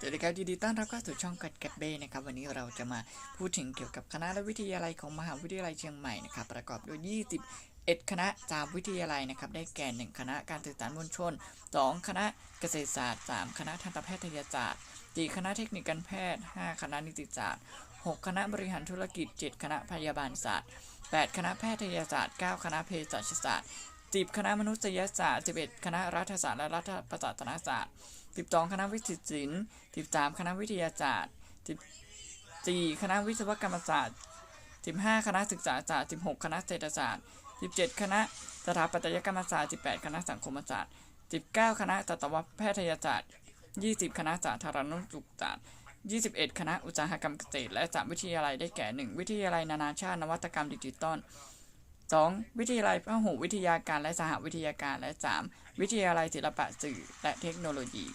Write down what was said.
สวัสดีครับยินดีต้อนรับเข้าสู่ช่องกัดกัดเบนะครับวันนี้เราจะมาพูดถึงเกี่ยวกับคณะและวิทยาลัยของมหาวิทยาลัยเชียงใหม่นะครับประกอบด้วย 21 คณะจากวิทยาลัยนะครับได้แก่ 1 คณะการสื่อสารมวลชน 2 คณะเกษตรศาสตร์ 3 คณะทันตแพทยศาสตร์ 4 คณะเทคนิคการแพทย์ 5 คณะนิติศาสตร์ 6 คณะบริหารธุรกิจ 7 คณะพยาบาลศาสตร์ 8 คณะแพทยศาสตร์ 9 คณะเภสัชศาสตร์ 10 คณะมนุษยศาสตร์ 11 คณะรัฐศาสตร์และรัฐประศาสนศาสตร์ 12 คณะวิจิตรศิลป์ 13 คณะวิทยาศาสตร์ 14 คณะวิศวกรรมศาสตร์ 15 คณะศึกษาศาสตร์ 16 คณะเศรษฐศาสตร์ 17 คณะสถาปัตยกรรมศาสตร์ 18 คณะสังคมศาสตร์ 19 คณะสัตวแพทยศาสตร์ 20 คณะสาธารณสุขศาสตร์ 21 คณะอุตสาหกรรมเกษตร และ3วิทยาลัยได้แก่ 1 วิทยาลัยนานาชาตินวัตกรรมดิจิตอล 2. วิทยาลัยพหุวิทยาการและสหวิทยาการและ 3. วิทยาลัยศิลปะสื่อและเทคโนโลยี